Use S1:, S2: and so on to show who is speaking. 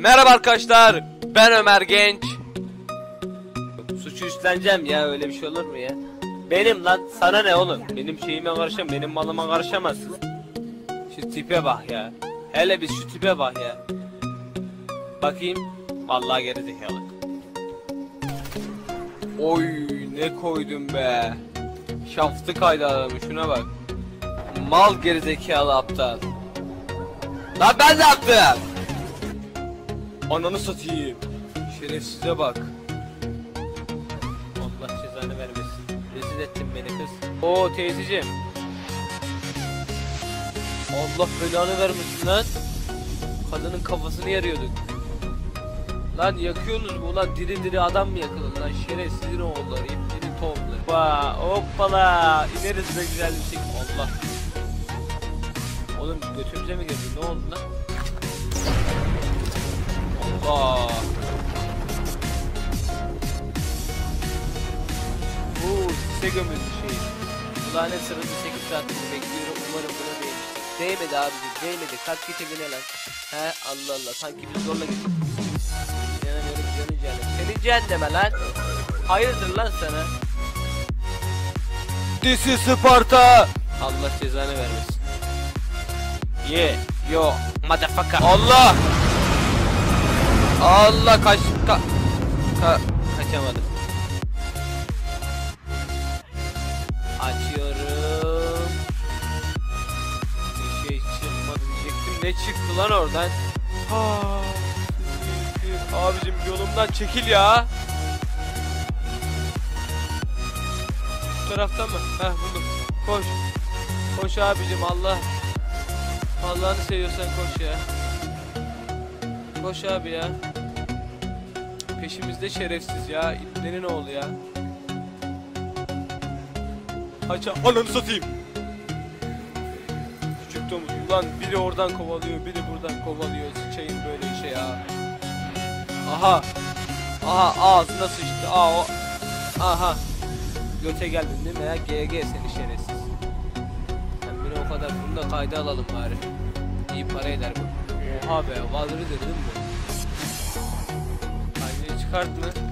S1: Merhaba arkadaşlar. Ben Ömer Genç. Suçu üstleneceğim ya öyle bir şey olur mu ya? Benim lan sana ne oğlum? Benim şeyime karışam, benim malıma karışamazsın. Şu tipe bak ya. Hele bir şu tipe bak ya. Bakayım. Vallahi gerizekalı. Oy ne koydum be. Şaftı kaydı adamı şuna bak. Mal gerizekalı aptal. Lan ben ne yaptım? Ananı satayım. Şerefsize bak. Allah cezanı vermesin. Rezil ettin beni kız. Oo teyzeciğim. Allah belanı vermesin lan. Kadının kafasını yarıyorduk. Lan yakıyorsunuz mu lan diri diri adam mı yakılır lan şerefsizin oğulları iplerin tohumları. Hoppa hoppala ineriz de güzel bir şey. Allah. Oğlum götümüze mi girdi ne oldu lan? Size gömüldü şey. Ulan ne sırada 8 saattir bekliyorum umarım buna değmiştir. Değmedi abicim değmedi kalk git evine lan. He Allah Allah sanki biz zorla gittik. İnanamıyorum canın cehennem. Senin cehenneme lan. Hayırdır lan sana? This is Sparta. Allah cezanı vermesin. Ye, yo, motherfucker. Allah! Allah kaç ka, ka kaçamadım. Ne çıktı lan oradan? Abicim yolumdan çekil ya. Bu taraftan mı? Heh buldum. Koş. Koş abicim Allah. Allah'ını seviyorsan koş ya. Koş abi ya. Peşimizde şerefsiz ya. İplerin oğlu ya. Haça ananı satayım. Domuz. Ulan biri oradan kovalıyor, biri buradan kovalıyor. Sıçayım böyle işe ya. Aha. Aha ağzına sıçtı. Aa o. Aha. Göte geldin değil mi ya? GG seni şerefsiz. Sen beni o kadar bunu da kayda alalım bari. İyi para eder bu. Oha be, Valor'ı dedin mi? Kaydını çıkart mı?